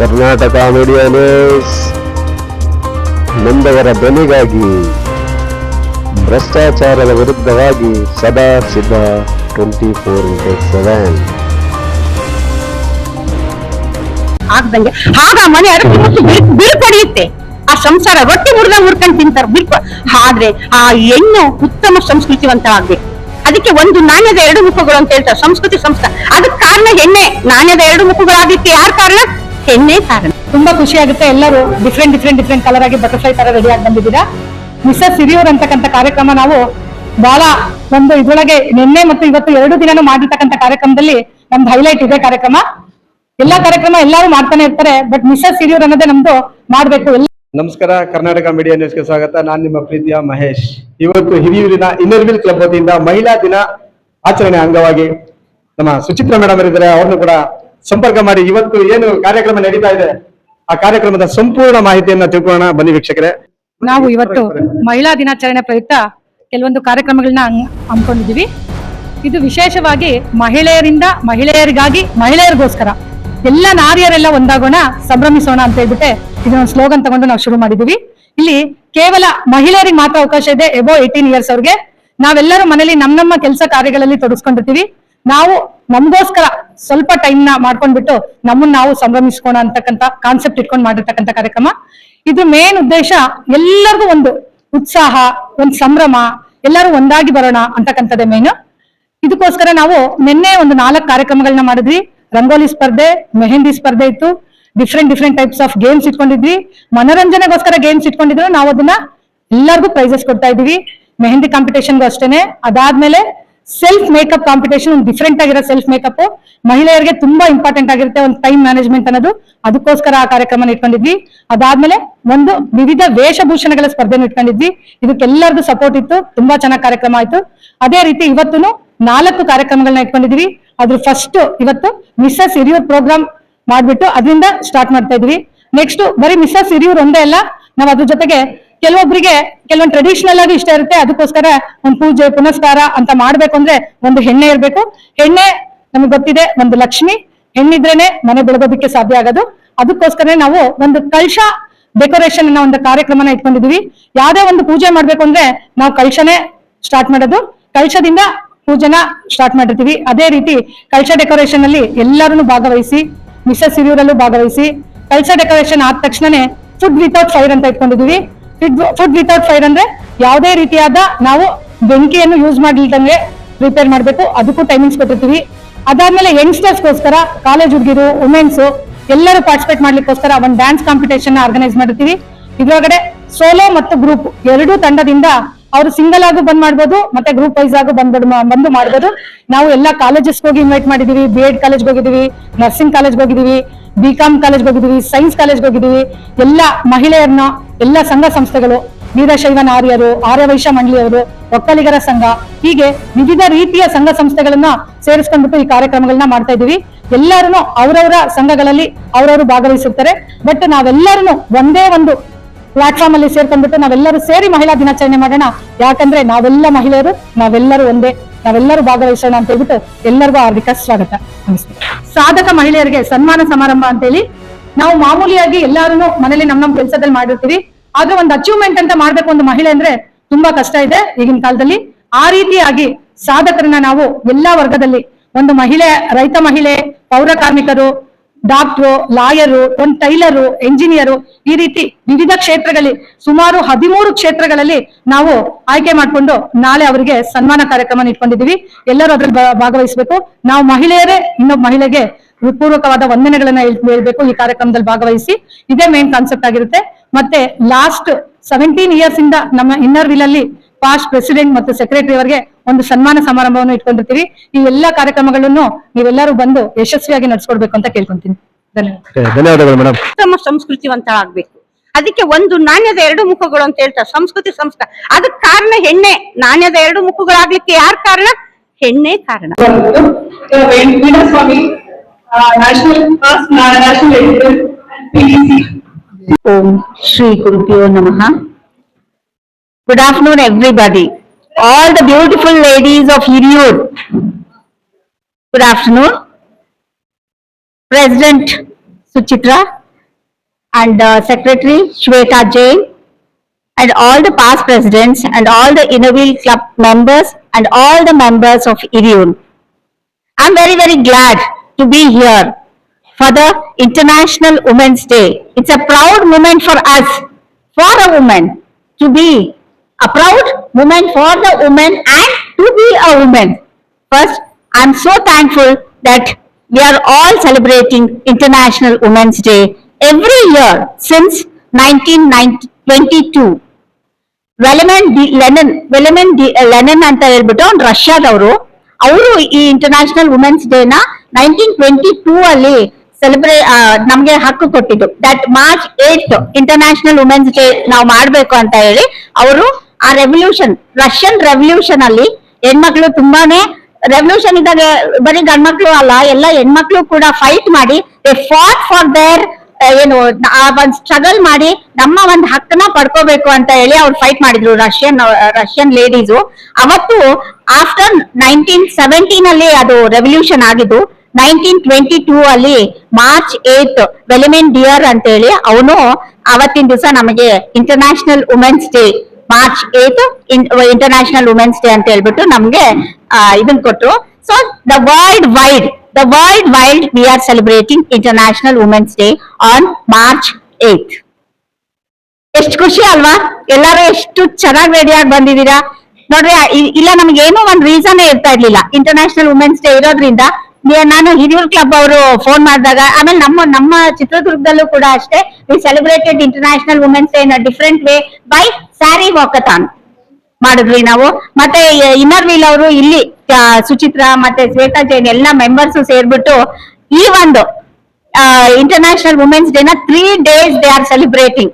Karnataka media news ನೊಂದವರ ಧ್ವನಿಗಾಗಿ ಭ್ರಷ್ಟಾಚಾರದ ವಿರುದ್ಧವಾಗಿ ಸದಾ ಸಿದ್ಧ ಟ್ವೆಂಟಿ ಫೋರ್ ಇಂಟು ಸೆವೆನ್ ಆಗ್ದಂಗೆ. ಆಗ ಮನೆ ಆ ಸಂಸಾರ ರೊಟ್ಟಿ ಮುರಿದ ಮುರ್ಕೊಂಡು ತಿಂತಾರೆ ಬಿರ್ಕ ಆದ್ರೆ ಆ ಹೆಣ್ಣು ಉತ್ತಮ ಸಂಸ್ಕೃತಿವಂತ ಆಗ್ಬೇಕು ಅದಕ್ಕೆ ಒಂದು ನಾಣ್ಯದ ಎರಡು ಮುಖಗಳು ಅಂತ ಹೇಳ್ತಾರೆ. ಸಂಸ್ಕೃತಿ ಸಂಸ್ಥೆ ಅದಕ್ಕೆ ಕಾರಣ ಹೆಣ್ಣೆ. ನಾಣ್ಯದ ಎರಡು ಮುಖಗಳಾಗಿತ್ತು ಯಾರ ಕಾರಣ? ಹೆಣ್ಣೆ ಕಾರಣ. ತುಂಬಾ ಖುಷಿ ಆಗುತ್ತೆ ಎಲ್ಲರೂ ಡಿಫ್ರೆಂಟ್ ಡಿಫ್ರೆಂಟ್ ಡಿಫ್ರೆಂಟ್ ಕಲರ್ ಆಗಿ ಬಟರ್ಫ್ಲೈ ತರ ರೆಡಿ ಆಗಿ ಬಂದಿದ್ದೀರಾ? ಮಿಸಸ್ ಸಿರಿಯೂರ್ ಅಂತಕ್ಕಂಥ ಕಾರ್ಯಕ್ರಮ ನಾವು ಬಹಳ ಒಂದು ಇದೊಳಗೆ ನಿನ್ನೆ ಮತ್ತು ಇವತ್ತು ಎರಡು ದಿನನೂ ಮಾಡಿರ್ತಕ್ಕಂಥ ಕಾರ್ಯಕ್ರಮದಲ್ಲಿ ನಮ್ದು ಹೈಲೈಟ್ ಇದೆ ಕಾರ್ಯಕ್ರಮ. ಎಲ್ಲಾ ಕಾರ್ಯಕ್ರಮ ಎಲ್ಲರೂ ಮಾಡ್ತಾನೆ ಇರ್ತಾರೆ ಬಟ್ ಮಿಸಸ್ ಸಿರಿಯೂರ್ ಅನ್ನೋದೇ ನಮ್ದು ಮಾಡ್ಬೇಕು. ಎಲ್ಲ ನಮಸ್ಕಾರ ಕರ್ನಾಟಕ ಮೀಡಿಯಾ ನ್ಯೂಸ್ಗೆ ಸ್ವಾಗತ. ನಾನು ನಿಮ್ಮ ಪ್ರೀತಿಯ ಮಹೇಶ್. ಇವತ್ತು ಹಿರಿಯೂರಿನ ಇನ್ನರ್ವಿಲ್ ಕ್ಲಬ್ ವತಿಯಿಂದ ಮಹಿಳಾ ದಿನ ಆಚರಣೆ ಅಂಗವಾಗಿ ನಮ್ಮ ಸುಚಿತ್ರ ಮೇಡಮ್ ಇದ್ದಾರೆ. ಅವ್ರನ್ನು ಕೂಡ ಸಂಪರ್ಕ ಮಾಡಿ. ಇವತ್ತು ಏನು ಕಾರ್ಯಕ್ರಮ ನಡೀತಾ ಇದೆ? ಆ ಕಾರ್ಯಕ್ರಮದ ಸಂಪೂರ್ಣ ಮಾಹಿತಿಯನ್ನ ತಿಳ್ಕೊಳ್ಳೋಣ. ಬನ್ನಿ ವೀಕ್ಷಕರೇ. ನಾವು ಇವತ್ತು ಮಹಿಳಾ ದಿನಾಚರಣೆ ಪ್ರಯುಕ್ತ ಕೆಲವೊಂದು ಕಾರ್ಯಕ್ರಮಗಳನ್ನ ಹಮ್ಮಿಕೊಂಡಿದ್ದೀವಿ. ಇದು ವಿಶೇಷವಾಗಿ ಮಹಿಳೆಯರಿಂದ ಮಹಿಳೆಯರಿಗಾಗಿ ಮಹಿಳೆಯರಿಗೋಸ್ಕರ. ಎಲ್ಲ ನಾರಿಯರೆಲ್ಲ ಒಂದಾಗೋಣ, ಸಂಭ್ರಮಿಸೋಣ ಅಂತ ಹೇಳ್ಬಿಟ್ಟೆ ಇದನ್ನ ಸ್ಲೋಗನ್ ತಗೊಂಡು ನಾವು ಶುರು ಮಾಡಿದೀವಿ ಇಲ್ಲಿ ಕೇವಲ ಮಹಿಳೆಯರಿಗೆ ಮಾತ್ರ ಅವಕಾಶ ಇದೆ. ಎಬೋ ಏಯ್ಟೀನ್ ಇಯರ್ಸ್ ಅವ್ರಿಗೆ. ನಾವೆಲ್ಲರೂ ಮನೇಲಿ ನಮ್ಮ ನಮ್ಮ ಕೆಲಸ ಕಾರ್ಯಗಳಲ್ಲಿ ತೊಡಗಿಸ್ಕೊಂಡಿರ್ತೀವಿ. ನಾವು ನಮಗೋಸ್ಕರ ಸ್ವಲ್ಪ ಟೈಮ್ನ ಮಾಡ್ಕೊಂಡ್ಬಿಟ್ಟು ನಮ್ಮನ್ನ ನಾವು ಸಂಭ್ರಮಿಸ್ಕೋಣ ಅಂತಕ್ಕಂಥ ಕಾನ್ಸೆಪ್ಟ್ ಇಟ್ಕೊಂಡು ಮಾಡಿರ್ತಕ್ಕಂಥ ಕಾರ್ಯಕ್ರಮ. ಇದು ಮೇನ್ ಉದ್ದೇಶ ಎಲ್ಲರಿಗೂ ಒಂದು ಉತ್ಸಾಹ, ಒಂದು ಸಂಭ್ರಮ, ಎಲ್ಲರೂ ಒಂದಾಗಿ ಬರೋಣ ಅಂತಕ್ಕಂಥದ್ದೇ ಮೇನ್ ಇದಕ್ಕೋಸ್ಕರ ನಾವು ನಿನ್ನೆ ಒಂದು ನಾಲ್ಕು ಕಾರ್ಯಕ್ರಮಗಳನ್ನ ಮಾಡಿದ್ವಿ. ರಂಗೋಲಿ ಸ್ಪರ್ಧೆ, ಮೆಹಂದಿ ಸ್ಪರ್ಧೆ ಇತ್ತು. Different different types of games ಇಟ್ಕೊಂಡಿದ್ವಿ. ಮನೋರಂಜನೆಗೋಸ್ಕರ ಗೇಮ್ಸ್ ಇಟ್ಕೊಂಡಿದ್ರು. ನಾವು ಅದನ್ನ ಎಲ್ಲರಿಗೂ ಪ್ರೈಸಸ್ ಕೊಡ್ತಾ ಇದೀವಿ ಮೆಹಂದಿ ಕಾಂಪಿಟೇಷನ್ಗೂ ಅಷ್ಟೇನೆ. ಅದಾದ್ಮೇಲೆ ಸೆಲ್ಫ್ ಮೇಕಪ್ ಕಾಂಪಿಟೇಷನ್ ಒಂದು ಡಿಫ್ರೆಂಟ್ ಆಗಿರೋ ಸೆಲ್ಫ್ ಮೇಕಪ್ ಮಹಿಳೆಯರಿಗೆ ತುಂಬಾ ಇಂಪಾರ್ಟೆಂಟ್ ಆಗಿರುತ್ತೆ ಒಂದು ಟೈಮ್ ಮ್ಯಾನೇಜ್ಮೆಂಟ್ ಅನ್ನೋದು. ಅದಕ್ಕೋಸ್ಕರ ಆ ಕಾರ್ಯಕ್ರಮ ಇಟ್ಕೊಂಡಿದ್ವಿ. ಅದಾದ್ಮೇಲೆ ಒಂದು ವಿವಿಧ ವೇಷಭೂಷಣಗಳ ಸ್ಪರ್ಧೆ ಇಟ್ಕೊಂಡಿದ್ವಿ. ಇದಕ್ಕೆಲ್ಲರದು ಸಪೋರ್ಟ್ ಇತ್ತು. ತುಂಬಾ ಚೆನ್ನಾಗಿ ಕಾರ್ಯಕ್ರಮ ಆಯ್ತು. ಅದೇ ರೀತಿ ಇವತ್ತು ನಾಲ್ಕು ಕಾರ್ಯಕ್ರಮಗಳನ್ನ ಇಟ್ಕೊಂಡಿದ್ವಿ. ಅದ್ರ ಫಸ್ಟ್ ಇವತ್ತು ಮಿಸ್ಸಸ್ ಹಿರಿಯೂರ್ ಪ್ರೋಗ್ರಾಮ್ ಮಾಡ್ಬಿಟ್ಟು ಅದರಿಂದ ಸ್ಟಾರ್ಟ್ ಮಾಡ್ತಾ ಇದ್ವಿ. ನೆಕ್ಸ್ಟ್ ಬರೀ ಮಿಸ್ಸಸ್ ಹಿರಿಯೂರ್ ಒಂದೇ ಅಲ್ಲ, ನಾವ್ ಅದ್ರ ಜೊತೆಗೆ ಕೆಲವೊಬ್ಬರಿಗೆ ಕೆಲವೊಂದು ಟ್ರೆಡಿಷನಲ್ ಆಗಿ ಇಷ್ಟ ಇರುತ್ತೆ. ಅದಕ್ಕೋಸ್ಕರ ಒಂದು ಪೂಜೆ, ಪುನಸ್ಕಾರ ಅಂತ ಮಾಡ್ಬೇಕು ಅಂದ್ರೆ ಒಂದು ಹೆಣ್ಣೆ ಇರ್ಬೇಕು. ಹೆಣ್ಣೆ ನಮ್ಗೆ ಗೊತ್ತಿದೆ ಒಂದು ಲಕ್ಷ್ಮಿ. ಹೆಣ್ಣಿದ್ರೇನೆ ಮನೆ ಬೆಳಗೋದಕ್ಕೆ ಸಾಧ್ಯ ಆಗೋದು. ಅದಕ್ಕೋಸ್ಕರ ನಾವು ಒಂದು ಕಲ್ಶ ಡೆಕೋರೇಷನ್ ಅನ್ನೋ ಒಂದು ಕಾರ್ಯಕ್ರಮನ ಇಟ್ಕೊಂಡಿದೀವಿ. ಯಾವ್ದೇ ಒಂದು ಪೂಜೆ ಮಾಡ್ಬೇಕು ಅಂದ್ರೆ ನಾವು ಕಲ್ಶನೇ ಸ್ಟಾರ್ಟ್ ಮಾಡೋದು. ಕಲ್ಶದಿಂದ ಪೂಜೆನ ಸ್ಟಾರ್ಟ್ ಮಾಡಿರ್ತೀವಿ. ಅದೇ ರೀತಿ ಕಲ್ಶ ಡೆಕೋರೇಷನ್ ಅಲ್ಲಿ ಎಲ್ಲರೂ ಭಾಗವಹಿಸಿ ಮಿಸಸ್ ಹಿರಿಯೂರಲ್ಲೂ ಭಾಗವಹಿಸಿ ಕಳಶ ಡೆಕೋರೇಷನ್ ಆದ ತಕ್ಷಣನೇ ಫುಡ್ ವಿತೌಟ್ ಫೈರ್ ಅಂತ ಇಟ್ಕೊಂಡಿದೀವಿ. ಫುಡ್ ವಿತೌಟ್ ಫೈರ್ ಅಂದ್ರೆ ಯಾವುದೇ ರೀತಿಯಾದ ನಾವು ಬೆಂಕಿಯನ್ನು ಯೂಸ್ ಮಾಡಿಲ್ದಂಗೆ ಪ್ರಿಪೇರ್ ಮಾಡಬೇಕು. ಅದಕ್ಕೂ ಟೈಮಿಂಗ್ಸ್ ಕೊಟ್ಟಿರ್ತೀವಿ. ಅದಾದ್ಮೇಲೆ ಯಂಗ್ಸ್ಟರ್ಸ್ಗೋಸ್ಕರ ಕಾಲೇಜ್ ಹುಡುಗಿರು ವುಮೆನ್ಸ್ ಎಲ್ಲರೂ ಪಾರ್ಟಿಸಿಪೇಟ್ ಮಾಡ್ಲಿಕ್ಕೋಸ್ಕರ ಒಂದು ಡ್ಯಾನ್ಸ್ ಕಾಂಪಿಟೇಷನ್ ಆರ್ಗನೈಸ್ ಮಾಡಿರ್ತೀವಿ. ಇದ್ರೊಳಗಡೆ ಸೋಲೋ ಮತ್ತು ಗ್ರೂಪ್ ಎರಡೂ ತಂಡದಿಂದ ಅವರು ಸಿಂಗಲ್ ಆಗು ಬಂದ್ ಮಾಡ್ಬೋದು, ಮತ್ತೆ ಗ್ರೂಪ್ ವೈಸ್ ಆಗು ಬಂದ್ ಬಂದು ಮಾಡ್ಬೋದು. ನಾವು ಎಲ್ಲಾ ಕಾಲೇಜಸ್ ಹೋಗಿ ಇನ್ವೈಟ್ ಮಾಡಿದೀವಿ ಬಿ ಎಡ್ ಕಾಲೇಜ್ ಹೋಗಿದೀವಿ ನರ್ಸಿಂಗ್ ಕಾಲೇಜ್ ಹೋಗಿದೀವಿ ಬಿ ಕಾಮ್ ಕಾಲೇಜ್ ಹೋಗಿದೀವಿ ಸೈನ್ಸ್ ಕಾಲೇಜ್ ಹೋಗಿದೀವಿ. ಎಲ್ಲ ಮಹಿಳೆಯರನ್ನ, ಎಲ್ಲ ಸಂಘ ಸಂಸ್ಥೆಗಳು ವೀರಶೈವ ನಾರಿಯರು ಆರ್ಯವೈಶ್ಯ ಮಂಡಳಿಯವರು, ಒಕ್ಕಲಿಗರ ಸಂಘ, ಹೀಗೆ ವಿವಿಧ ರೀತಿಯ ಸಂಘ ಸಂಸ್ಥೆಗಳನ್ನ ಸೇರಿಸ್ಕೊಂಡ್ಬಿಟ್ಟು ಈ ಕಾರ್ಯಕ್ರಮಗಳನ್ನ ಮಾಡ್ತಾ ಇದೀವಿ ಎಲ್ಲರೂ ಅವರವರ ಸಂಘಗಳಲ್ಲಿ ಅವರವರು ಭಾಗವಹಿಸುತ್ತಾರೆ ಬಟ್ ನಾವೆಲ್ಲರೂ ಒಂದೇ ಒಂದು ಪ್ಲಾಟ್ಫಾರ್ಮ್ ಅಲ್ಲಿ ಸೇರ್ಕೊಂಡ್ಬಿಟ್ಟು ನಾವೆಲ್ಲರೂ ಸೇರಿ ಮಹಿಳಾ ದಿನಾಚರಣೆ ಮಾಡೋಣ. ಯಾಕಂದ್ರೆ ನಾವೆಲ್ಲ ಮಹಿಳೆಯರು, ನಾವೆಲ್ಲರೂ ಒಂದೇ, ನಾವೆಲ್ಲರೂ ಭಾಗವಹಿಸೋಣ ಅಂತ ಹೇಳ್ಬಿಟ್ಟು ಎಲ್ಲರಿಗೂ ಹಾರ್ದಿಕ ಸ್ವಾಗತ. ನಮಸ್ತೆ. ಸಾಧಕ ಮಹಿಳೆಯರಿಗೆ ಸನ್ಮಾನ ಸಮಾರಂಭ ಅಂತ ಹೇಳಿ ನಾವು ಮಾಮೂಲಿಯಾಗಿ ಎಲ್ಲಾರು ಮನೇಲಿ ನಮ್ ನಮ್ ಕೆಲಸದಲ್ಲಿ ಮಾಡಿರ್ತೀವಿ. ಆದ್ರೆ ಒಂದು ಅಚೀವ್ಮೆಂಟ್ ಅಂತ ಮಾಡ್ಬೇಕು ಒಂದು ಮಹಿಳೆ ಅಂದ್ರೆ ತುಂಬಾ ಕಷ್ಟ ಇದೆ ಈಗಿನ ಕಾಲದಲ್ಲಿ. ಆ ರೀತಿಯಾಗಿ ಸಾಧಕರನ್ನ ನಾವು ಎಲ್ಲಾ ವರ್ಗದಲ್ಲಿ, ಒಂದು ಮಹಿಳೆ, ರೈತ ಮಹಿಳೆ, ಪೌರ ಕಾರ್ಮಿಕರು ಡಾಕ್ಟ್ರು, ಲಾಯರು, ಒಂದು ಟೈಲರು, ಎಂಜಿನಿಯರು ಈ ರೀತಿ ವಿವಿಧ ಕ್ಷೇತ್ರಗಳಲ್ಲಿ ಸುಮಾರು ಹದಿಮೂರು ಕ್ಷೇತ್ರಗಳಲ್ಲಿ ನಾವು ಆಯ್ಕೆ ಮಾಡಿಕೊಂಡು ನಾಳೆ ಅವರಿಗೆ ಸನ್ಮಾನ ಕಾರ್ಯಕ್ರಮ ಇಟ್ಕೊಂಡಿದ್ದೀವಿ. ಎಲ್ಲರೂ ಅದ್ರಲ್ಲಿ ಭಾಗವಹಿಸಬೇಕು. ನಾವು ಮಹಿಳೆಯರೇ ಇನ್ನೊಬ್ಬ ಮಹಿಳೆಗೆ ಹೃತ್ಪೂರ್ವಕವಾದ ವಂದನೆಗಳನ್ನ ಹೇಳ್- ಹೇಳ್ಬೇಕು ಈ ಕಾರ್ಯಕ್ರಮದಲ್ಲಿ ಭಾಗವಹಿಸಿ. ಇದೇ ಮೇನ್ ಕಾನ್ಸೆಪ್ಟ್ ಆಗಿರುತ್ತೆ. ಮತ್ತೆ ಲಾಸ್ಟ್ ಸೆವೆಂಟೀನ್ ಇಯರ್ಸ್ ಇಂದ ನಮ್ಮ ಇನ್ನರ್ ವಿಲ್ ಅಲ್ಲಿ ಪಾಸ್ಟ್ ಪ್ರೆಸಿಡೆಂಟ್ ಮತ್ತು ಸೆಕ್ರೆಟರಿ ಅವರಿಗೆ ಒಂದು ಸನ್ಮಾನ ಸಮಾರಂಭವನ್ನು ಇಟ್ಕೊಂಡಿರ್ತೀವಿ. ಈ ಎಲ್ಲಾ ಕಾರ್ಯಕ್ರಮಗಳನ್ನು ನೀವೆಲ್ಲರೂ ಬಂದು ಯಶಸ್ವಿಯಾಗಿ ನಡ್ಸ್ಕೊಡ್ಬೇಕು ಅಂತ ಕೇಳ್ಕೊಂತೀನಿ. ಧನ್ಯವಾದ. ಧನ್ಯವಾದಗಳು ಮೇಡಮ್ ಉತ್ತಮ ಸಂಸ್ಕೃತಿವಂತ ಆಗ್ಬೇಕು. ಅದಕ್ಕೆ ಒಂದು ನಾಣ್ಯದ ಎರಡು ಮುಖಗಳು ಅಂತ ಹೇಳ್ತಾರೆ. ಸಂಸ್ಕೃತಿ ಸಂಸ್ಕಾರ. ಅದಕ್ಕೆ ಕಾರಣ ಹೆಣ್ಣೆ. ನಾಣ್ಯದ ಎರಡು ಮುಖಗಳಾಗ್ಲಿಕ್ಕೆ ಯಾರ್ ಕಾರಣ? ಹೆಣ್ಣೆ ಕಾರಣ. ಸ್ವಾಮಿ. ಓಂ ಶ್ರೀ ಗುರುಭ್ಯೋ ನಮಃ. Good afternoon, everybody. All the beautiful ladies of Hiriur. Good afternoon. President Suchitra and uh, Secretary Shweta Jain and all the past presidents and all the Innerville Club members and all the members of Iriun. I'm very, very glad to be here for the International Women's Day. It's a proud moment for us, for a woman, to be a proud woman for the woman and to be a woman. First, I am so thankful that we are all celebrating International Women's Day every year since 1922. Velamen ಡಿ Lenin ವೆಲೆಮೆನ್ ಡಿ Lenin ಅಂತ ಹೇಳ್ಬಿಟ್ಟು ಅವ್ನು ರಷ್ಯಾದವರು ಅವರು ಈ international women's day ನ ನೈನ್ಟೀನ್ ಟ್ವೆಂಟಿ ಟೂ ಅಲ್ಲಿ ಸೆಲೆಬ್ರೇ ನಮ್ಗೆ ಹಕ್ಕು ಕೊಟ್ಟಿದ್ದು that March eight international women's day ನಾವು ಮಾಡಬೇಕು ಅಂತ ಹೇಳಿ ಅವರು ಆ ರೆವಲ್ಯೂಷನ್ ರಷ್ಯನ್ ರೆವಲ್ಯೂಷನ್ ಅಲ್ಲಿ ಹೆಣ್ಮಕ್ಳು ತುಂಬಾನೇ ರೆವಲ್ಯೂಷನ್ ಇದ್ದಾಗ ಬರೀ ಗಂಡ್ಮಕ್ಳು ಅಲ್ಲ, ಎಲ್ಲ ಹೆಣ್ಮಕ್ಳು ಕೂಡ ಫೈಟ್ ಮಾಡಿ ದೇ ಫಾಟ್ ಫಾರ್ ದೇರ್ ಏನು, ಆ ಒಂದ್ ಸ್ಟ್ರಗಲ್ ಮಾಡಿ ನಮ್ಮ ಒಂದ್ ಹಕ್ಕನ್ನ ಪಡ್ಕೋಬೇಕು ಅಂತ ಹೇಳಿ ಅವ್ರು ಫೈಟ್ ಮಾಡಿದ್ರು ರಷ್ಯನ್ ರಷ್ಯನ್ ಲೇಡೀಸು ಅವತ್ತು ಆಫ್ಟರ್ ನೈನ್ಟೀನ್ ಸೆವೆಂಟೀನ್ ಅಲ್ಲಿ ಅದು ರೆವಲ್ಯೂಷನ್ ಆಗಿದ್ದು ನೈನ್ಟೀನ್ ಟ್ವೆಂಟಿ ಟೂ ಅಲ್ಲಿ ಮಾರ್ಚ್ ಏತ್ ವೆಲಿಮೆನ್ ಡಿಯರ್ ಅಂತ ಹೇಳಿ ಅವನು ಅವತ್ತಿನ ದಿವಸ ನಮಗೆ international women's day March eight international women's day ಅಂತ ಹೇಳ್ಬಿಟ್ಟು ನಮ್ಗೆ ಇದನ್ ಕೊಟ್ರು. So the world wide the world wide we are celebrating international women's day on March eight ಎಷ್ಟು ಖುಷಿ ಅಲ್ವಾ? ಎಲ್ಲರೂ ಎಷ್ಟು ಚೆನ್ನಾಗಿ ರೆಡಿ ಆಗಿ ಬಂದಿದ್ದೀರಾ? ನೋಡ್ರಿ ಇಲ್ಲ ನಮ್ಗೆ ಏನೋ ಒಂದ್ ರೀಸನ್ ಇರ್ತಾ ಇರ್ಲಿಲ್ಲ. ಇಂಟರ್ನ್ಯಾಷನಲ್ ವುಮೆನ್ಸ್ ಡೇ ಇರೋದ್ರಿಂದ ನಾನು ಹಿರಿಯೂರ್ ಕ್ಲಬ್ ಅವರು ಫೋನ್ ಮಾಡಿದಾಗ, ಆಮೇಲೆ ನಮ್ಮ ನಮ್ಮ ಚಿತ್ರದುರ್ಗದಲ್ಲೂ ಕೂಡ ಅಷ್ಟೇ we celebrated international women's day in different way by sari walkathon ಮಾಡಿದ್ವಿ ನಾವು. ಮತ್ತೆ ಇನ್ನರ್ ವೀಲ್ ಅವರು ಇಲ್ಲಿ ಸುಚಿತ್ರ ಮತ್ತೆ ಶ್ವೇತಾ ಜೈನ್ ಎಲ್ಲ ಮೆಂಬರ್ಸ್ ಸೇರ್ಬಿಟ್ಟು ಈ ಒಂದು ಇಂಟರ್ನ್ಯಾಷನಲ್ ವುಮೆನ್ಸ್ ಡೇ ನ three days they are celebrating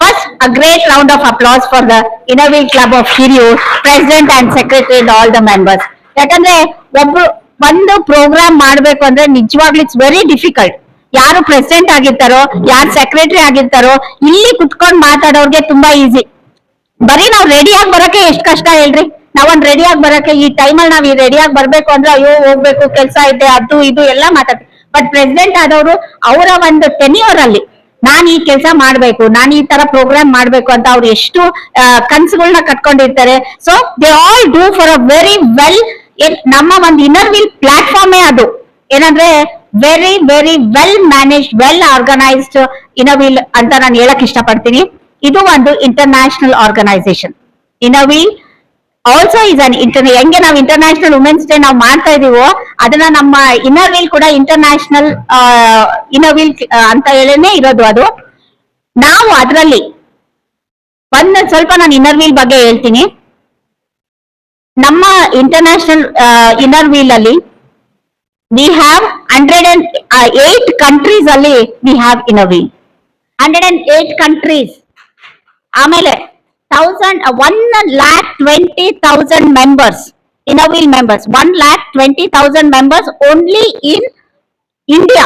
first a great round of applause for the inner wheel club of Hiriyur president and secretary all the members ಯಾಕಂದ್ರೆ, ಒಬ್ರು ಒಂದು ಪ್ರೋಗ್ರಾಮ್ ಮಾಡ್ಬೇಕು ಅಂದ್ರೆ ನಿಜವಾಗ್ಲೂ ಇಟ್ಸ್ ವೆರಿ ಡಿಫಿಕಲ್ಟ್ ಯಾರು president ಆಗಿರ್ತಾರೋ, ಯಾರು ಸೆಕ್ರೆಟರಿ ಆಗಿರ್ತಾರೋ, ಇಲ್ಲಿ ಕುತ್ಕೊಂಡ್ ಮಾತಾಡೋರ್ಗೆ ತುಂಬಾ ಈಸಿ ಬರೀ ನಾವ್ ರೆಡಿ ಆಗಿ ಬರಕ್ಕೆ ಎಷ್ಟ್ ಕಷ್ಟ ಹೇಳ್ರಿ? ನಾವೊಂದ್ ರೆಡಿ ಆಗಿ ಬರಕ್ಕೆ ಈ ಟೈಮಲ್ಲಿ ನಾವ್ ಈ ರೆಡಿ ಆಗಿ ಬರ್ಬೇಕು ಅಂದ್ರೆ ಅಯ್ಯೋ ಹೋಗ್ಬೇಕು, ಕೆಲ್ಸ ಇದೆ, ಅದು ಇದು ಎಲ್ಲ ಮಾತಾಡ್ತೀವಿ. ಬಟ್ ಪ್ರೆಸಿಡೆಂಟ್ ಆದವರು ಅವರ ಒಂದು ಟೆನ್ಯೂರ್ ಅಲ್ಲಿ ನಾನ್ ಈ ಕೆಲಸ ಮಾಡ್ಬೇಕು, ನಾನ್ ಈ ತರ ಪ್ರೋಗ್ರಾಮ್ ಮಾಡ್ಬೇಕು ಅಂತ ಅವ್ರು ಎಷ್ಟು ಕನ್ಸುಗಳನ್ನ ಕಟ್ಕೊಂಡಿರ್ತಾರೆ. So they all do for a very well ನಮ್ಮ ಒಂದು ಇನ್ನರ್ ವೀಲ್ ಪ್ಲಾಟ್ಫಾರ್ಮೇ ಅದು. ಏನಂದ್ರೆ very very well managed well organised inner wheel ಅಂತ ನಾನು ಹೇಳಕ್ ಇಷ್ಟಪಡ್ತೀನಿ. ಇದು ಒಂದು international organisation inner wheel also is an inter ಹೆಂಗೆ ನಾವು ಇಂಟರ್ನ್ಯಾಷನಲ್ ವುಮೆನ್ಸ್ ಡೇ ನಾವು ಮಾಡ್ತಾ ಇದೀವೋ, ಅದನ್ನ ನಮ್ಮ ಇನ್ನರ್ ವೀಲ್ ಕೂಡ ಇಂಟರ್ನ್ಯಾಷನಲ್ ಇನ್ನರ್ ವೀಲ್ ಅಂತ ಹೇಳೇನೆ ಇರೋದು ಅದು. ನಾವು ಅದರಲ್ಲಿ, ಒಂದ್ ಸ್ವಲ್ಪ ನಾನು ಇನ್ನರ್ ವೀಲ್ ಬಗ್ಗೆ ಹೇಳ್ತೀನಿ. ನಮ್ಮ ಇಂಟರ್ನ್ಯಾಷನಲ್ ಇನ್ನರ್ ವೀಲ್ ಅಲ್ಲಿ we have hundred and eight countries ಅಲ್ಲಿ we have inner wheel hundred and eight countries ಆಮೇಲೆ thousand one lakh twenty thousand members inner wheel members one lakh twenty thousand members only in India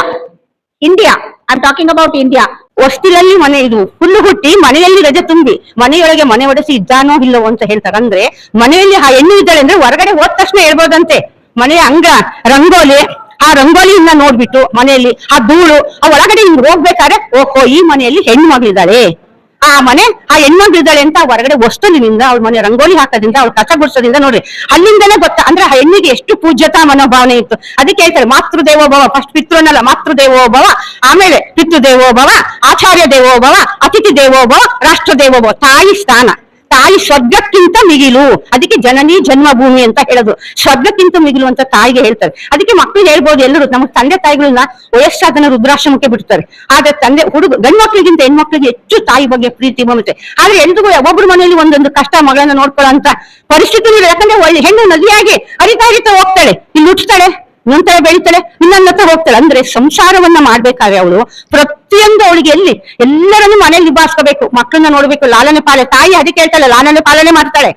India I talking about India ಹೊಸ್ತಿಲಲ್ಲಿ ಮನೆ ಇದು, ಹುಲ್ಲು ಹುಟ್ಟಿ ಮನೆಯಲ್ಲಿ ರಜೆ ತುಂಬಿ, ಮನೆಯೊಳಗೆ ಮನೆ ಒಡೆಸಿ ಇದ್ದಾನೋ ಇಲ್ಲವೋ ಅಂತ ಹೇಳ್ತಾರೆ. ಅಂದ್ರೆ ಮನೆಯಲ್ಲಿ ಆ ಹೆಣ್ಣು ಇದ್ದಾಳೆ ಅಂದ್ರೆ ಹೊರಗಡೆ ಹೋದ ತಕ್ಷಣ ಹೇಳ್ಬೋದಂತೆ. ಮನೆಯ ಅಂಗ, ರಂಗೋಲಿ, ಆ ರಂಗೋಲಿಯನ್ನ ನೋಡ್ಬಿಟ್ಟು ಮನೆಯಲ್ಲಿ, ಆ ಧೂಳು, ಆ ಒಳಗಡೆ ಹಿಂಗ್ ಹೋಗ್ಬೇಕಾದ್ರೆ, ಓಹೋ, ಈ ಮನೆಯಲ್ಲಿ ಹೆಣ್ಣು ಮಗಳಿದ್ದಾಳೆ. ಆ ಮನೆ, ಆ ಹೆಣ್ಮಗಳಿದ್ದಾಳೆ ಅಂತ ಹೊರಗಡೆ ವಸ್ತುವಿನಿಂದ ಅವ್ರ ಮನೆ ರಂಗೋಲಿ ಹಾಕೋದ್ರಿಂದ ಅವ್ರು ಕಸ ಗುಡ್ಸೋದ್ರಿಂದ ನೋಡ್ರಿ ಅಲ್ಲಿಂದನೇ ಗೊತ್ತ, ಅಂದ್ರೆ ಆ ಹೆಣ್ಣಿಗೆ ಎಷ್ಟು ಪೂಜ್ಯತಾ ಮನೋಭಾವನೆ ಇತ್ತು. ಅದಕ್ಕೆ ಹೇಳ್ತಾರೆ ಮಾತೃ ದೇವೋಭವ ಫಸ್ಟ್ ಪಿತೃನಲ್ಲ ಮಾತೃ ದೇವೋಭವ ಆಮೇಲೆ ಪಿತೃ ದೇವೋಭವ ಆಚಾರ್ಯ ದೇವೋಭವ, ಅತಿಥಿ ದೇವೋಭವ, ರಾಷ್ಟ್ರ ದೇವೋಭವ, ತಾಯಿ ಸ್ಥಾನ. ತಾಯಿ ಸ್ವರ್ಗಕ್ಕಿಂತ ಮಿಗಿಲು. ಅದಕ್ಕೆ ಜನನಿ ಜನ್ಮಭೂಮಿ ಅಂತ ಹೇಳೋದು. ಸ್ವರ್ಗಕ್ಕಿಂತ ಮಿಗಿಲು ಅಂತ ತಾಯಿಗೆ ಹೇಳ್ತಾರೆ. ಅದಕ್ಕೆ ಮಕ್ಕಳು ಹೇಳ್ಬೋದು ಎಲ್ಲರೂ. ನಮ್ಮ ತಂದೆ ತಾಯಿಗಳನ್ನ ವಯಸ್ಸಾದನ ರುದ್ರಾಶ್ರಮಕ್ಕೆ ಬಿಡ್ತಾರೆ. ಆದ್ರೆ ತಂದೆ, ಹುಡುಗ ಗಂಡು ಮಕ್ಕಳಿಗಿಂತ ಹೆಣ್ಮಕ್ಳಿಗೆ ಹೆಚ್ಚು ತಾಯಿ ಬಗ್ಗೆ ಪ್ರೀತಿ ಮಮತೆ ಆದ್ರೆ ಎಲ್ರಿಗೂ ಒಬ್ಬೊಬ್ರು ಮನೆಯಲ್ಲಿ ಒಂದೊಂದು ಕಷ್ಟ, ಮಗಳನ್ನ ನೋಡ್ಕೊಳ್ಳೋಂತ ಪರಿಸ್ಥಿತಿ ಇಲ್ಲ. ಯಾಕಂದ್ರೆ ಹೆಣ್ಣು ನದಿಯಾಗಿ ಅರಿತಾ ಅರಿತಾ ಹೋಗ್ತಾಳೆ. ಇಲ್ಲಿ ಹುಟ್ಟುತ್ತಾಳೆ ಇನ್ನೊಂದ್ಸಲ ಬೆಳಿತಾಳೆ ಇನ್ನೊಂದ್ ಹತ್ರ ಹೋಗ್ತಾಳೆ. ಅಂದ್ರೆ ಸಂಸಾರವನ್ನ ಮಾಡ್ಬೇಕಾದ್ರೆ ಅವಳು ಪ್ರತಿಯೊಂದು ಅವಳಿಗೆ ಎಲ್ಲಿ ಎಲ್ಲರನ್ನು ಮನೇಲಿ ನಿಭಾಯಿಸ್ಕೋಬೇಕು. ಮಕ್ಕಳನ್ನ ನೋಡ್ಬೇಕು. ಲಾಲನೆ ಪಾಲನೆ. ತಾಯಿ ಅದಕ್ಕೆ ಹೇಳ್ತಾಳೆ ಲಾಲನೆ ಪಾಲನೆ ಮಾಡ್ತಾಳೆ.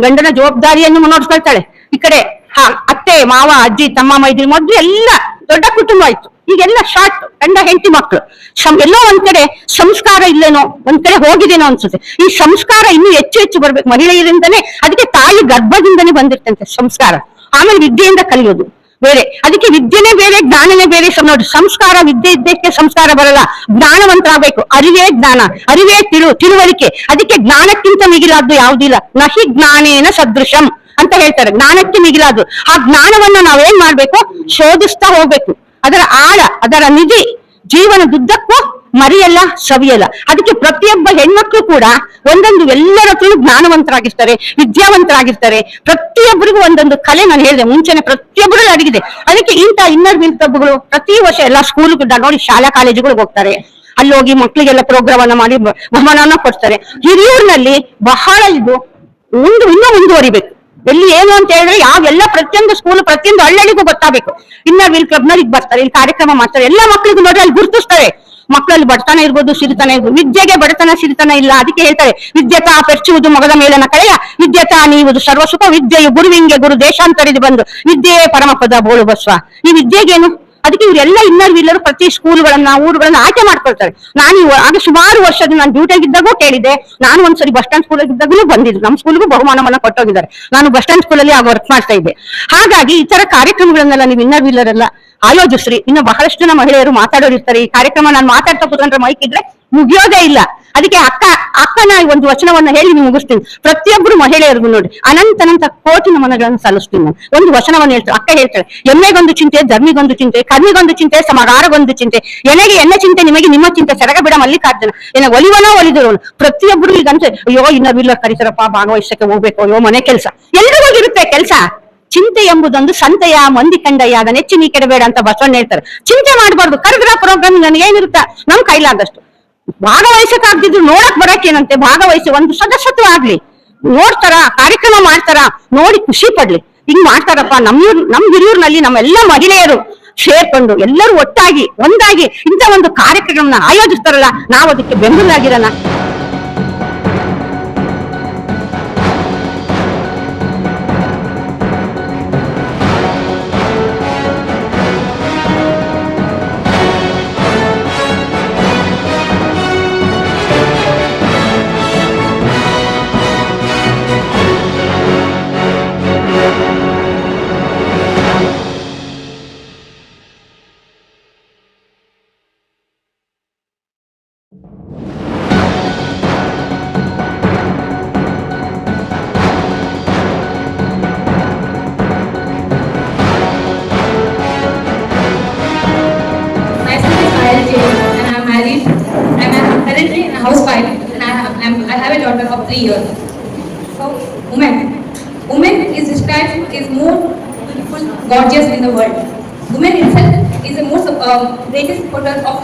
ಗಂಡನ ಜವಾಬ್ದಾರಿಯನ್ನು ನೋಡ್ಕೊಳ್ತಾಳೆ ಈ ಕಡೆ ಹಾ, ಅತ್ತೆ, ಮಾವ, ಅಜ್ಜಿ, ತಮ್ಮ ಮೈದ್ರಿ ಮೊದ್ಲು ಎಲ್ಲ ದೊಡ್ಡ ಕುಟುಂಬ ಆಯ್ತು. ಈಗೆಲ್ಲ ಶಾರ್ಟ್, ಗಂಡ, ಹೆಂಡತಿ ಮಕ್ಕಳು ಎಲ್ಲೋ ಒಂದ್ ಕಡೆ ಸಂಸ್ಕಾರ ಇಲ್ಲೇನೋ, ಒಂದ್ ಕಡೆ ಹೋಗಿದೇನೋ ಅನ್ಸುತ್ತೆ. ಈ ಸಂಸ್ಕಾರ ಇನ್ನೂ ಹೆಚ್ಚು ಹೆಚ್ಚು ಬರ್ಬೇಕು. ಮಹಿಳೆಯರಿಂದನೇ, ಅದಕ್ಕೆ ತಾಯಿ ಗರ್ಭದಿಂದನೇ ಬಂದಿರ್ತಂತೆ ಸಂಸ್ಕಾರ. ಆಮೇಲೆ ವಿದ್ಯೆಯಿಂದ ಕಲಿಯೋದು. ಬೇರೆ. ಅದಕ್ಕೆ ವಿದ್ಯೆನೇ ಬೇರೆ, ಜ್ಞಾನನೇ ಬೇರೆ. ನೋಡಿ, ಸಂಸ್ಕಾರ, ವಿದ್ಯೆ ಇದ್ದಕ್ಕೆ ಸಂಸ್ಕಾರ ಬರಲ್ಲ. ಜ್ಞಾನವಂತರಾಗಬೇಕು. ಅರಿವೇ ಜ್ಞಾನ. ಅರಿವೇ ತಿಳು ತಿಳುವಳಿಕೆ. ಅದಕ್ಕೆ ಜ್ಞಾನಕ್ಕಿಂತ ಮಿಗಿಲಾದ್ದು ಯಾವುದಿಲ್ಲ ನಹಿ ಜ್ಞಾನೇನ ಸದೃಶಂ ಅಂತ ಹೇಳ್ತಾರೆ. ಜ್ಞಾನಕ್ಕೆ ಮಿಗಿಲಾದ್ದು. ಆ ಜ್ಞಾನವನ್ನ ನಾವೇನ್ ಮಾಡ್ಬೇಕು? ಶೋಧಿಸ್ತಾ ಹೋಗ್ಬೇಕು. ಅದರ ಆಳ, ಅದರ ನಿಧಿ, ಜೀವನದುದ್ದಕ್ಕೂ ಮರಿಯಲ್ಲ ಸವಿಯಲ್ಲ ಅದಕ್ಕೆ ಪ್ರತಿಯೊಬ್ಬ ಹೆಣ್ಮಕ್ಳು ಕೂಡ ಒಂದೊಂದು ಎಲ್ಲರ ಹತ್ರನೂ ಜ್ಞಾನವಂತರಾಗಿರ್ತಾರೆ, ವಿದ್ಯಾವಂತರಾಗಿರ್ತಾರೆ. ಪ್ರತಿಯೊಬ್ಬರಿಗೂ ಒಂದೊಂದು ಕಲೆ ನಾನು ಹೇಳಿದೆ. ಮುಂಚೆನೆ ಪ್ರತಿಯೊಬ್ಬರಲ್ಲಿ ಅಡಗಿದೆ. ಅದಕ್ಕೆ ಇಂಥ ಇನ್ನರ್ ವಿಲ್ ಕ್ಲಬ್ಗಳು ಪ್ರತಿ ವರ್ಷ ಎಲ್ಲಾ ಸ್ಕೂಲ್ ನೋಡಿ ಶಾಲಾ ಕಾಲೇಜುಗಳಿಗೆ ಹೋಗ್ತಾರೆ. ಅಲ್ಲಿ ಹೋಗಿ ಮಕ್ಕಳಿಗೆಲ್ಲ ಪ್ರೋಗ್ರಾಮ್ ಅನ್ನ ಮಾಡಿ ಬ- ಬಹುಮಾನವನ್ನ ಕೊಡ್ತಾರೆ. ಹಿರಿಯೂರಿನಲ್ಲಿ ಬಹಳ ಇದು ಮುಂದೆ ಇನ್ನೂ ಮುಂದುವರಿಬೇಕು. ಎಲ್ಲಿ ಏನು ಅಂತ ಹೇಳಿದ್ರೆ ಯಾವ ಎಲ್ಲ ಪ್ರತಿಯೊಂದು ಸ್ಕೂಲ್ ಪ್ರತಿಯೊಂದು ಹಳ್ಳಿಗೂ ಗೊತ್ತಾಗಬೇಕು. ಇನ್ನರ್ ವಿಲ್ ಕ್ಲಬ್ನಲ್ಲಿ ಬರ್ತಾರೆ, ಇಲ್ಲಿ ಕಾರ್ಯಕ್ರಮ ಮಾಡ್ತಾರೆ. ಎಲ್ಲ ಮಕ್ಕಳಿಗೂ ನೋಡಿ ಅಲ್ಲಿ ಗುರುತಿಸ್ತಾರೆ. ಮಕ್ಕಳಲ್ಲಿ ಬಡತನ ಇರ್ಬೋದು, ಸಿರಿತನ ಇರ್ಬೋದು. ವಿದ್ಯೆಗೆ ಬಡತನ, ಸಿರಿತನ ಇಲ್ಲ. ಅದಕ್ಕೆ ಹೇಳ್ತಾರೆ ವಿದ್ಯತಾ ಪೆರ್ಚುವುದು ಮಗದ ಮೇಲನ ಕಳೆಯ. ವಿದ್ಯತಾ ನೀವುದು ಸರ್ವಸುಖ. ವಿದ್ಯೆಯು ಗುರುವಿಂಗೆ ಗುರು ದೇಶಾಂತರಿದು ಬಂದು, ವಿದ್ಯೆಯೇ ಪರಮಪದ ಬೋಳು ಬಸ್ವ. ಈ ವಿದ್ಯೆಗೇನು? ಅದಕ್ಕೆ ಇವರೆಲ್ಲ ಇನ್ನರ್ ವಿಲ್ಲರು ಪ್ರತಿ ಸ್ಕೂಲ್ಗಳನ್ನ, ಊರುಗಳನ್ನ ಆಯ್ಕೆ ಮಾಡ್ಕೊಳ್ತಾರೆ. ನಾನು ಆಗ ಸುಮಾರು ವರ್ಷದ ನಾನು ಡ್ಯೂಟಿಯಾಗಿದ್ದಾಗೂ ಕೇಳಿದೆ. ನಾನು ಒಂದ್ಸರಿ ಬಸ್ ಸ್ಟ್ಯಾಂಡ್ ಸ್ಕೂಲ್ ಇದ್ದಾಗೂ ಬಂದಿದ್ರು ನಮ್ಮ ಸ್ಕೂಲ್ಗೂ ಬಹುಮಾನವನ್ನ ಕೊಟ್ಟೋಗಿದ್ದಾರೆ. ನಾನು ಬಸ್ ಸ್ಟ್ಯಾಂಡ್ ಸ್ಕೂಲಲ್ಲಿ ಆಗ ವರ್ಕ್ ಮಾಡ್ತಾ ಇದ್ದೆ. ಹಾಗಾಗಿ ಈ ತರ ಕಾರ್ಯಕ್ರಮಗಳನ್ನೆಲ್ಲ ನೀವು ಇನ್ನರ್ ವಿಲ್ಲರ್ ಎಲ್ಲ ಆಯೋಜಿಸ್ರಿ ಇನ್ನು ಬಹಳಷ್ಟು ಜನ ಮಹಿಳೆಯರು ಮಾತಾಡೋರು ಇರ್ತಾರೆ. ಈ ಕಾರ್ಯಕ್ರಮ ನಾನು ಮಾತಾಡ್ತಾ ಕೂತ್ಕೊಂಡ್ರೆ ಮೈಕ್ ಇದ್ರೆ ಮುಗಿಯೋದೇ ಇಲ್ಲ. ಅದಕ್ಕೆ ಅಕ್ಕ, ಅಕ್ಕನ ಒಂದು ವಚನವನ್ನ ಹೇಳಿ ನೀವು ಮುಗಿಸ್ತೀನಿ. ಪ್ರತಿಯೊಬ್ಬರು ಮಹಿಳೆಯರಿಗೂ ನೋಡಿ, ಅನಂತ ಅನಂತ ಕೋಟಿ ನಮನಗಳನ್ನು ಸಲ್ಲಿಸ್ತೀನಿ ನಾನು. ಒಂದು ವಚನವನ್ನು ಹೇಳ್ತಾರೆ ಅಕ್ಕ ಹೇಳ್ತಾಳೆ, ಎಮ್ಮೆಗೊಂದು ಚಿಂತೆ ಧರ್ಮಿಗೊಂದು ಚಿಂತೆ ಕರ್ಮಿಗೊಂದು ಚಿಂತೆ ಸಮಗಾರಗೊಂದು ಚಿಂತೆ. ಎನೆಗೆ ಎನ್ನ ಚಿಂತೆ, ನಿಮಗೆ ನಿಮ್ಮ ಚಿಂತೆ ಸೆರಗ ಬಿಡ ಮಲ್ಲಿಕಾರ್ಜುನ. ಏನ ಒಲಿವನ ಒಲಿದಿರೋನು. ಪ್ರತಿಯೊಬ್ಬರು ಈಗ ಅನ್ಸ ಅಯ್ಯೋ ಇನ್ನೊಬ್ಬಿಲ್ಲ ಕರಿತಾರಪ್ಪ ಭಾಗವಹಿಸಕ್ಕೆ ಹೋಗ್ಬೇಕು, ಅಯ್ಯೋ, ಮನೆ ಕೆಲಸ. ಎಲ್ರಿಗೂ ಇರುತ್ತೆ ಕೆಲಸ. ಚಿಂತೆ ಎಂಬುದೊಂದು ಸಂತೆಯ ಮಂದಿ ಕಂಡಯ್ಯ ಅದ ನೆಚ್ಚಿ ನೀ ಕೆಡಬೇಡ ಅಂತ ಬಸವಣ್ಣ ಹೇಳ್ತಾರೆ. ಚಿಂತೆ ಮಾಡಬಾರ್ದು, ಕರೆದ್ರ ಪ್ರೋಗ್ರಾಮ್ ನನಗೆ ಏನಿರುತ್ತ? ನಮ್ ಕೈಲಾದಷ್ಟು. ಭಾಗವಹಿಸಕ್ಕಾಗ್ದಿದ್ರು ನೋಡಕ್ ಬರಕ್ಕೇನಂತೆ? ಭಾಗವಹಿಸಿ ಒಂದು ಸದಸ್ಯತ್ವ ಆಗ್ಲಿ. ನೋಡ್ತಾರ? ಕಾರ್ಯಕ್ರಮ ಮಾಡ್ತಾರ? ನೋಡಿ ಖುಷಿ ಪಡ್ಲಿ. ಹಿಂಗ್ ಮಾಡ್ತಾರಪ್ಪ, ನಮ್ ಇವ್ರ್- ನಮ್ ಹಿರಿಯೂರ್ನಲ್ಲಿ ನಮ್ಮೆಲ್ಲ ಮಹಿಳೆಯರು ಸೇರ್ಕೊಂಡು ಎಲ್ಲರೂ ಒಟ್ಟಾಗಿ, ಒಂದಾಗಿ ಇಂಥ ಒಂದು ಕಾರ್ಯಕ್ರಮನ ಆಯೋಜಿಸ್ತಾರಲ್ಲ, ನಾವು ಅದಕ್ಕೆ ಬೆಂಬಲ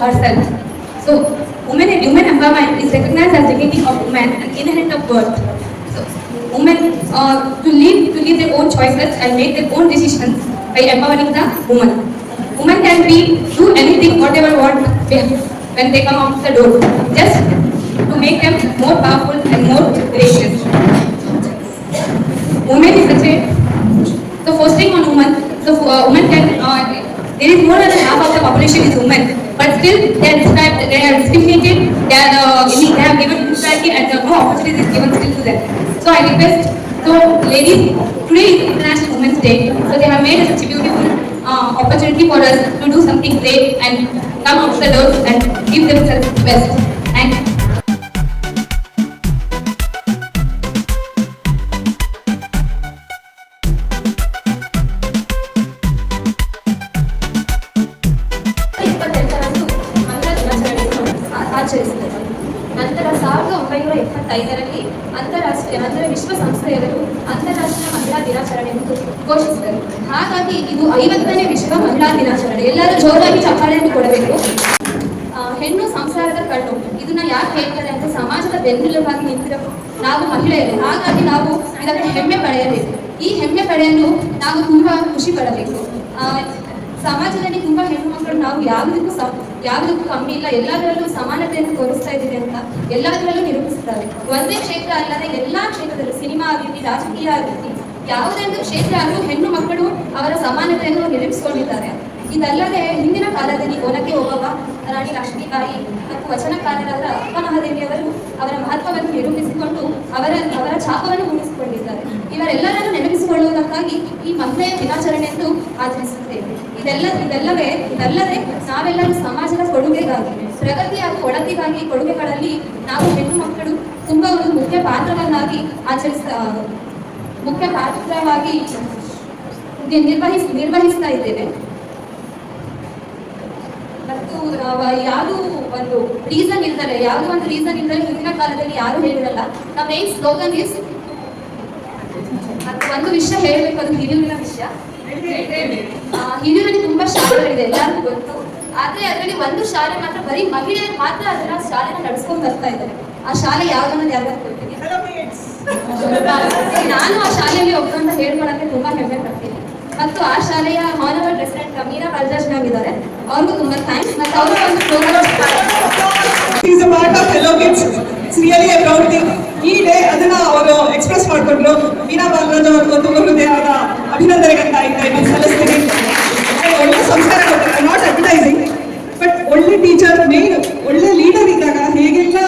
herself. So, woman women empowerment is recognized as dignity of woman and inherent of birth. So, women uh, to live to live their own choices and make their own decisions by empowering the woman. Women can be do anything whatever want when they come out the door, just to make them more powerful and more gracious. Women is such a so fostering on women, so uh, women can uh, there is more than half of the population is women, but still they are described, they are discriminated, they are uh, they have given equality and uh, no opportunity is given still to them. So I request, so ladies, today is International Women's Day, so they have made such a beautiful uh, opportunity for us to do something great and come out the door and give themselves the best. Thank you. ಒಂಬೈನೂರ ಎಪ್ಪತ್ತೈದರಲ್ಲಿ ಅಂತಾರಾಷ್ಟ್ರೀಯ ಅಂದರೆ ವಿಶ್ವಸಂಸ್ಥೆಯವರು ಅಂತಾರಾಷ್ಟ್ರೀಯ ಮಹಿಳಾ ದಿನಾಚರಣೆಯನ್ನು ಘೋಷಿಸಿದರು. ಹಾಗಾಗಿ ಇದು ಐವತ್ತನೇ ವಿಶ್ವ ಮಹಿಳಾ ದಿನಾಚರಣೆ. ಎಲ್ಲರೂ ಜೋರಾಗಿ ಚಪ್ಪಾಳೆಯನ್ನು ಕೊಡಬೇಕು. ಹೆಣ್ಣು ಸಂಸಾರದ ಕಣ್ಣು. ಇದನ್ನ ಯಾಕೆ ಹೇಳ್ತಾರೆ ಅಂತ ಸಮಾಜದ ಬೆನ್ನೆಲುಬಾಗಿ ನಿಂತಿರೋ ನಾವು ಮಹಿಳೆಯರು. ಹಾಗಾಗಿ ನಾವು ಇದಕ್ಕೆ ಹೆಮ್ಮೆ ಪಡೆಯಬೇಕು. ಈ ಹೆಮ್ಮೆ ಪಡೆಯಲು ನಾವು ತುಂಬಾ ಖುಷಿ ಪಡಬೇಕು. ಸಮಾಜದಲ್ಲಿ ತುಂಬಾ ಹೆಣ್ಣು ಮಕ್ಕಳು ನಾವು ಯಾವುದಕ್ಕೂ ಯಾವುದಕ್ಕೂ ಕಮ್ಮಿ ಇಲ್ಲ, ಎಲ್ಲದರಲ್ಲೂ ಸಮಾನತೆಯನ್ನು ತೋರಿಸ್ತಾ ಇದ್ದೀವಿ ಅಂತ ಎಲ್ಲದರಲ್ಲೂ ನಿರೂಪಿಸ್ತಾರೆ ಒಂದೇ ಕ್ಷೇತ್ರ ಅಲ್ಲದೆ ಎಲ್ಲಾ ಕ್ಷೇತ್ರದಲ್ಲೂ, ಸಿನಿಮಾ ಆಗಿರಲಿ, ರಾಜಕೀಯ ಆಗಿರಲಿ, ಯಾವುದೇ ಒಂದು ಕ್ಷೇತ್ರ ಆದರೂ ಹೆಣ್ಣು ಮಕ್ಕಳು ಅವರ ಸಮಾನತೆಯನ್ನು ನಿರೂಪಿಸಿಕೊಂಡಿದ್ದಾರೆ. ಇದಲ್ಲದೆ ಹಿಂದಿನ ಕಾಲದಲ್ಲಿ ಒನಕೆ ಓಬವ್ವ ರಾಣಿ ಲಕ್ಷ್ಮೀಬಾಯಿ ಮತ್ತು ವಚನಕಾರರಾದ ಅಪ್ಪ ಮಹಾದೇವಿಯವರು ಅವರ ಮಹತ್ವವನ್ನು ನಿರೂಪಿಸಿಕೊಂಡು ಅವರ ಅವರ ಛಾಪವನ್ನು ಮೂಡಿಸಿಕೊಂಡಿದ್ದಾರೆ. ಇವರೆಲ್ಲರನ್ನು ನೆನಪಿಸಿಕೊಳ್ಳುವುದಕ್ಕಾಗಿ ಈ ಮಹಿಳೆಯ ದಿನಾಚರಣೆಯನ್ನು ಆಚರಿಸುತ್ತೇವೆ ಇದೆಲ್ಲ ಇದೆಲ್ಲವೇ ಇದಲ್ಲದೆ ನಾವೆಲ್ಲರೂ ಸಮಾಜದ ಕೊಡುಗೆಗಾಗಿ ಪ್ರಗತಿ ಹಾಗೂ ಒಳತಿಗಾಗಿ ಕೊಡುಗೆಗಳಲ್ಲಿ ನಾವು ಹೆಣ್ಣು ಮಕ್ಕಳು ತುಂಬಾ ಒಂದು ಮುಖ್ಯ ಪಾತ್ರವನ್ನಾಗಿ ಆಚರಿಸ ಮುಖ್ಯ ಪಾತ್ರವಾಗಿ ನಿರ್ವಹಿಸ್ ನಿರ್ವಹಿಸ್ತಾ ಇದ್ದೇವೆ. ಮತ್ತು ಯಾವುದು ಒಂದು ರೀಸನ್ ಇಲ್ದರೆ ಯಾರು ಒಂದು ರೀಸನ್ ಇಲ್ದರೆ ಹಿಂದಿನ ಕಾಲದಲ್ಲಿ ಯಾರು ಹೇಳಿರಲ್ಲ, ನಮ್ಮ ಏನ್ ಸ್ಲೋಗನ್ ಇಸ್ ಒಂದು ವಿಷಯ ಹೇಳಬೇಕು, ಅದು ಹಿರಿಯೂರಿನ ವಿಷಯ. ಆ, ಹಿರಿಯೂರಲ್ಲಿ ತುಂಬಾ ಶಾಲೆಗಳಿದೆ ಎಲ್ಲರಿಗೂ ಗೊತ್ತು. ಆದ್ರೆ ಅದರಲ್ಲಿ ಒಂದು ಶಾಲೆ ಮಾತ್ರ ಬರೀ ಮಹಿಳೆಯರು ಮಾತ್ರ ಅದನ್ನ ಶಾಲೆನ ನಡೆಸ್ಕೊಂಡು ಬರ್ತಾ ಇದ್ದಾರೆ. ಆ ಶಾಲೆ ಯಾವ್ದನ್ನೋದು ಯಾವ್ದಾದ್ರು ಗೊತ್ತಿದೆ ನಾನು ಆ ಶಾಲೆಯಲ್ಲಿ ಒಬ್ಬರು ಅಂತ ಹೇಳ್ಕೊಳಕ್ಕೆ ತುಂಬಾ ಹೆಮ್ಮೆ ಪಡ್ತೀನಿ. ಮತ್ತು ಆ ಶಾಲೆಯ honourable president Meera Balraj ma'am ಇದ್ದಾರೆ ಅವ್ರಿಗೂ ತುಂಬಾ ಥ್ಯಾಂಕ್ಸ್ ಮತ್ತು ಅವರು ಒಂದು ಪ್ರೋಗ್ರಾಮ್ ಈ ಡೇ ಅದನ್ನ ಅವರು ಎಕ್ಸ್ಪ್ರೆಸ್ ಮಾಡ್ಕೊಂಡ್ರು. ಮೀನಾ ಬಾಲರಾಜ್ ಅವ್ರಿಗೆ ಒಂದು ಹೃದಯದ ಅಭಿನಂದನೆಗಂತ ಆಯ್ತಾ ಇದ್ದೀನಿ ಸಲ್ಲಿಸ್ತೀನಿ ಒಳ್ಳೆ ಸಂಸ್ಕಾರ ನಾಟ್ ಅಡ್ವರ್ಟೈಸಿಂಗ್ ಬಟ್ ಒಳ್ಳೆ ಟೀಚರ್ ಮೇನ್ ಒಳ್ಳೆ ಲೀಡರ್ ಇದ್ದಾಗ ಹೇಗೆಲ್ಲ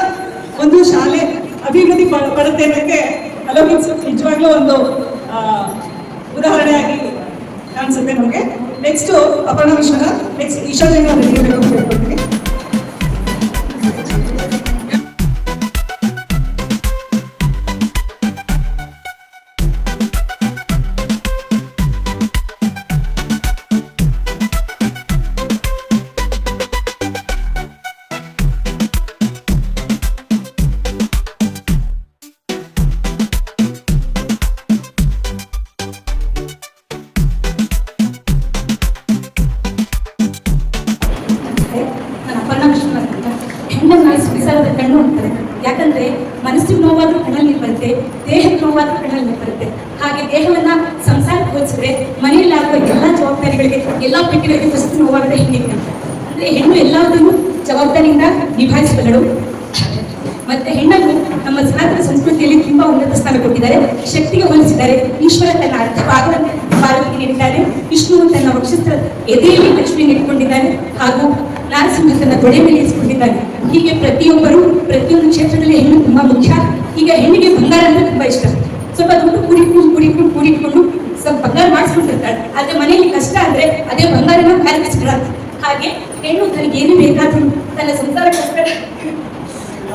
ಒಂದು ಶಾಲೆ ಅಭಿವೃದ್ಧಿ ಪಡುತ್ತೆ ಅನ್ನೋಕ್ಕೆ ಹಲೋ ನಿಜವಾಗ್ಲೂ ಒಂದು ಉದಾಹರಣೆ ಉದಾಹರಣೆಯಾಗಿ ಕಾಣಿಸುತ್ತೆ ನಮಗೆ. ನೆಕ್ಸ್ಟ್ ಅಪರ್ಣ ವಿಶ್ವನಾಥ್ ನೆಕ್ಸ್ಟ್ ಈಶಾ ಜೈನ ಅವ್ರಿಗೆ ಕಣ್ಣಲ್ಲಿ ಬರುತ್ತೆ. ಹಾಗೆ ದೇಹವನ್ನ ಸಂಸಾರಕ್ಕೆ ಹೋಲಿಸಿದ್ರೆ ಮನೆಯಲ್ಲಿ ಆಗುವ ಎಲ್ಲ ಜವಾಬ್ದಾರಿಗಳಿಗೆ ಎಲ್ಲಾ ಪೆಟ್ಟಿಗಳಿಗೆ ಫಸ್ಟ್ ನೋವಾಗದ ಹೆಣ್ಣಿಗೆ ಅಂದ್ರೆ ಹೆಣ್ಣು ಎಲ್ಲದನ್ನು ಜವಾಬ್ದಾರಿಯಿಂದ ನಿಭಾಯಿಸಬಲ್ಲಳು ಮತ್ತೆ ಹೆಣ್ಣನ್ನು ನಮ್ಮ ಸನಾತನ ಸಂಸ್ಕೃತಿಯಲ್ಲಿ ತುಂಬಾ ಉನ್ನತ ಸ್ಥಾನ ಕೊಟ್ಟಿದ್ದಾರೆ. ಶಕ್ತಿಗೆ ಹೋಲಿಸಿದ್ದಾರೆ ಈಶ್ವರ ತನ್ನ ಅರ್ಥ ಭಾಗವನ್ನು ಪಾರ್ವತಿ ನೀಡಿದ್ದಾನೆ. ವಿಷ್ಣು ತನ್ನ ವಕ್ಷಸ್ತ್ರ ಎದೆಯಲ್ಲಿ ಲಕ್ಷ್ಮಿ ಇಟ್ಕೊಂಡಿದ್ದಾನೆ. ಹಾಗೂ ನಾರಸಿಂಹ ತನ್ನ ತೊಡೆ ಮೇಲೆ ಇಸ್ಕೊಂಡಿದ್ದಾರೆ ಹೀಗೆ ಪ್ರತಿಯೊಬ್ಬರು ಪ್ರತಿಯೊಂದು ಕ್ಷೇತ್ರದಲ್ಲಿ ಹೆಣ್ಣು ತುಂಬಾ ಮುಖ್ಯ. ಈಗ ಹೆಣ್ಣಿಗೆ ಬಂಗಾರ ಅಂದ್ರೆ ತುಂಬಾ ಇಷ್ಟ. ಸ್ವಲ್ಪ ದುಡ್ಡು ಕುಡಿಕೊಂಡು ಕುಡಿಕೊಂಡು ಕುಡಿಕೊಂಡು ಸ್ವಲ್ಪ ಬಂಗಾರ ಮಾಡಿಸ್ಕೊಂಡಿರ್ತಾಳೆ ಆದ್ರೆ ಮನೆಯಲ್ಲಿ ಕಷ್ಟ ಅಂದ್ರೆ ಅದೇ ಬಂಗಾರನ ಖರೀದಿಸ್ಕೊಳ್ಳ ಹಾಗೆ ಹೆಣ್ಣು ತನಗೆ ಏನು ಬೇಕಾದ್ರೂ ತನ್ನ ಸಂಸಾರಕ್ಕೋಸ್ಕರ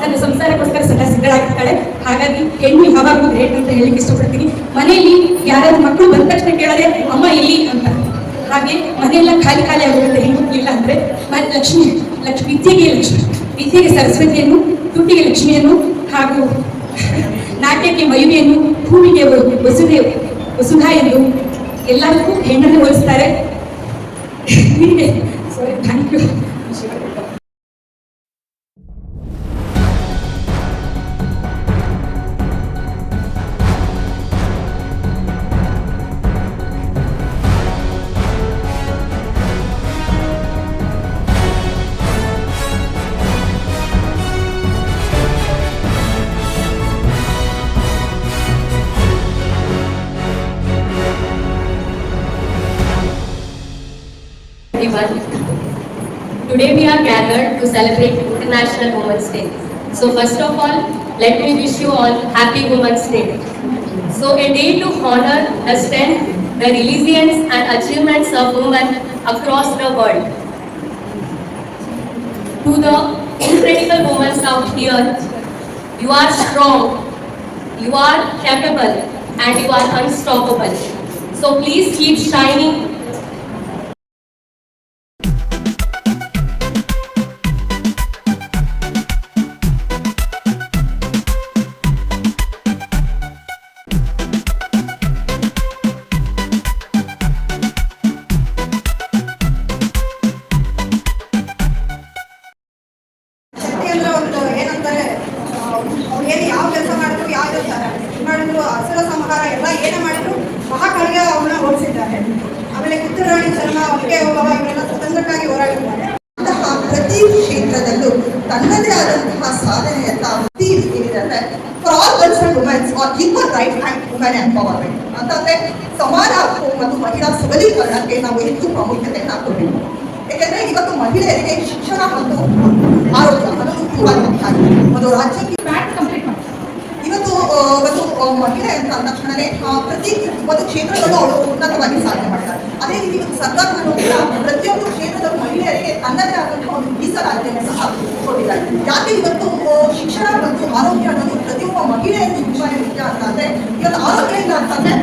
ತನ್ನ ಸಂಸಾರಕ್ಕೋಸ್ಕರ ಸದಾ ಸಿದ್ಧಳಾಗಿರ್ತಾಳೆ ಹಾಗಾಗಿ ಹೆಣ್ಣು ಯಾವಾಗಲೂ ಗ್ರೇಟ್ ಅಂತ ಹೇಳಿಕ್ಕೆ ಇಷ್ಟಪಡ್ತೀನಿ. ಮನೆಯಲ್ಲಿ ಯಾರಾದ್ರೂ ಮಕ್ಕಳು ಬಂದ ತಕ್ಷಣ ಕೇಳದೆ, ಅಮ್ಮ ಇಲ್ಲಿ ಅಂತ. ಹಾಗೆ ಮನೆಯೆಲ್ಲ ಖಾಲಿ ಖಾಲಿ ಆಗುತ್ತೆ ಹೆಣ್ಣು ಇಲ್ಲ ಅಂದ್ರೆ ಮನೆ ಲಕ್ಷ್ಮಿ ಲಕ್ಷ್ಮಿ, ವಿದ್ಯೆಗೆ ಲಕ್ಷ್ಮಿ. ವಿದ್ಯೆಗೆ ಸರಸ್ವತಿಯನ್ನು ದುಡ್ಡಿಗೆ ಲಕ್ಷ್ಮಿಯನ್ನು ಹಾಗೂ ನಾಟ್ಯಕ್ಕೆ ಮಯುವೆಯನ್ನು ಭೂಮಿಗೆ ವ- ವಸುದೆ ವಸುಧ ಎಂದು ಎಲ್ಲರಿಗೂ ಹೆಣ್ಣನ್ನು ಹೋಲಿಸ್ತಾರೆ. Sorry thank you Today we are gathered to celebrate International Women's Day. So first of all, let me wish you all Happy Women's Day. So a day to honor the strength, the resilience and achievements of women across the world. To the incredible women out here, you are strong, you are capable and you are unstoppable. So please keep shining ಒಂದು ರಾಜ್ಯಕ್ಕೆ ಇವತ್ತು ಒಂದು ಮಹಿಳೆ ಅಂತ ಅಂದ ತಕ್ಷಣವೇ ಪ್ರತಿ ಒಂದು ಕ್ಷೇತ್ರದಲ್ಲೂ ಅವಳು ಉನ್ನತವಾಗಿ ಸಾಧನೆ ಮಾಡ್ತಾರೆ ಅದೇ ರೀತಿ ಸರ್ಕಾರಗಳು ಕೂಡ ಪ್ರತಿಯೊಂದು ಕ್ಷೇತ್ರದ ಮಹಿಳೆಯರಿಗೆ ತನ್ನದೇ ಆದಂತಹ ಒಂದು ಮೀಸಲಾತಿಯನ್ನು ಸಹ ಕೊಟ್ಟಿದ್ದಾರೆ. ಯಾಕೆ ಇವತ್ತು ಶಿಕ್ಷಣ ಮತ್ತು ಆರೋಗ್ಯ ಅನ್ನೋದು ಪ್ರತಿಯೊಬ್ಬ ಮಹಿಳೆಯರಿಗೆ ತುಂಬಾ ಮುಖ್ಯ ಅಂತ ಅಂದ್ರೆ ಇವತ್ತು ಆರೋಗ್ಯ ಇಲ್ಲ ಅಂತಂದ್ರೆ